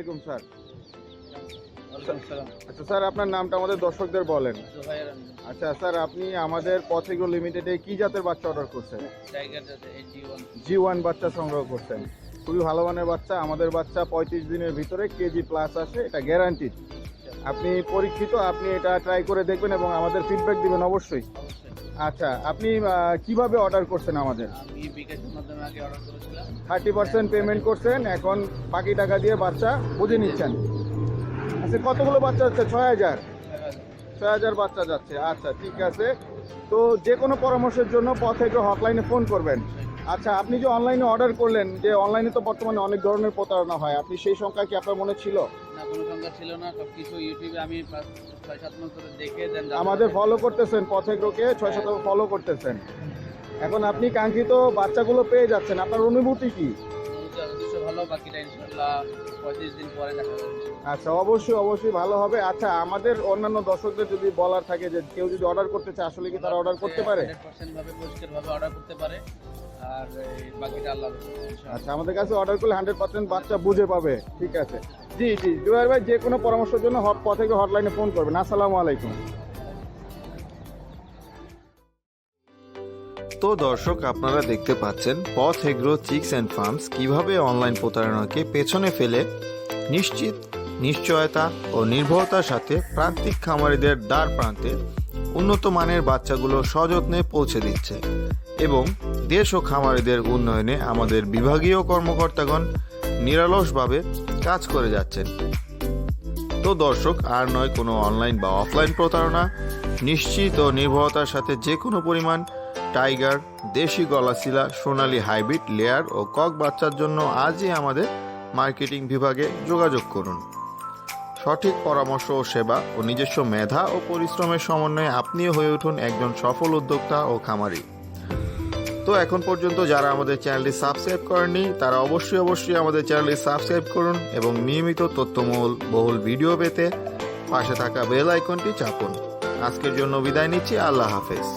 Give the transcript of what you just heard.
আলাইকুম স্যার। আচ্ছা স্যার আপনার নামটা আমাদের দর্শকদের বলেন। আচ্ছা স্যার আপনি আমাদের পথেগো লিমিটেডে কি জাতের বাচ্চা অর্ডার করছেন? টাইগার জাতে AG1 জি ওয়ান বাচ্চা সংগ্রহ করছেন। খুবই ভালো মানের বাচ্চা। আমাদের বাচ্চা পঁয়ত্রিশ দিনের ভিতরে কেজি প্লাস আসে এটা গ্যারান্টিড আপনি পরীক্ষিত আপনি এটা ট্রাই করে দেখবেন এবং আমাদের ফিডব্যাক দিবেন অবশ্যই। আচ্ছা আপনি কীভাবে অর্ডার করছেন আমাদের? আমি বিকাশের মাধ্যমে আগে অর্ডার করেছিলাম। থার্টি পার্সেন্ট পেমেন্ট করছেন এখন বাকি টাকা দিয়ে বাচ্চা বুঝে নিচ্ছেন। আচ্ছা কতগুলো বাচ্চা হচ্ছে? ছয় হাজার। ছয় হাজার বাচ্চা যাচ্ছে। আচ্ছা ঠিক আছে। তো যে কোনো পরামর্শের জন্য পথ থেকে হটলাইনে ফোন করবেন। আচ্ছা আপনি যে অনলাইনে অর্ডার করলেন যে অনলাইনে তো বর্তমানে অনেক ধরনের প্রতারণা হয় আপনি সেই সংখ্যা কি আপনার মনে ছিল? না কোনো সংখ্যা ছিল না সব কিছু ইউটিউবে আমি ছয় সাত মাস ধরে দেখে দেন আমাদের ফলো করতেছেন পথে গ্রোকে ছয় সাত ফলো করতেছেন। এখন আপনি কাঙ্ক্ষিত বাচ্চাগুলো পেয়ে যাচ্ছেন আপনার অনুভূতি কি? ভালো বাকিটা ইনশাল্লাহ পঁয়ত্রিশ দিন পরে দেখা যাবে আচ্ছা অবশ্যই অবশ্যই ভালো হবে। আচ্ছা আমাদের অন্যান্য দর্শকদের যদি বলার থাকে যে কেউ যদি অর্ডার করতে চায় আসলে কি তারা অর্ডার করতে পারে? ভাবে অর্ডার করতে পারে। আর বাকিটা আল্লাহ আচ্ছা আমাদের কাছে অর্ডার করলে হান্ড্রেড পার্সেন্ট বাচ্চা বুঝে পাবে। ঠিক আছে। জি জি জুয়ার ভাই যে কোনো পরামর্শের জন্য হট পথে হটলাইনে ফোন করবেন। আসসালামু আলাইকুম। তো দর্শক, আপনারা দেখতে পাচ্ছেন পথ এগ্রো চিক্স অ্যান্ড ফার্মস কীভাবে অনলাইন প্রতারণাকে পেছনে ফেলে নিশ্চিত নিশ্চয়তা ও নির্ভরতার সাথে প্রান্তিক খামারিদের দ্বার প্রান্তে উন্নত মানের বাচ্চাগুলো সযত্নে পৌঁছে দিচ্ছে এবং দেশ ও খামারিদের উন্নয়নে আমাদের বিভাগীয় কর্মকর্তাগণ নিরলসভাবে কাজ করে যাচ্ছেন। তো দর্শক, আর নয় কোনো অনলাইন বা অফলাইন প্রতারণা, নিশ্চিত ও নির্ভরতার সাথে যে কোনো পরিমাণ টাইগার, দেশি গলাশিলা, সোনালী হাইব্রিড, লেয়ার ও কক বাচ্চার জন্য আজই আমাদের মার্কেটিং বিভাগে যোগাযোগ করুন। সঠিক পরামর্শ ও সেবা ও নিজস্ব মেধা ও পরিশ্রমের সমন্বয়ে আপনিও হয়ে উঠুন একজন সফল উদ্যোক্তা ও খামারি। তো এখন পর্যন্ত যারা আমাদের চ্যানেলটি সাবস্ক্রাইব করেননি, তারা অবশ্যই অবশ্যই আমাদের চ্যানেলটি সাবস্ক্রাইব করুন এবং নিয়মিত তথ্যমূল, বহুল ভিডিও পেতে পাশে থাকা বেল আইকনটি চাপুন। আজকের জন্য বিদায় নিচ্ছি, আল্লাহ হাফেজ।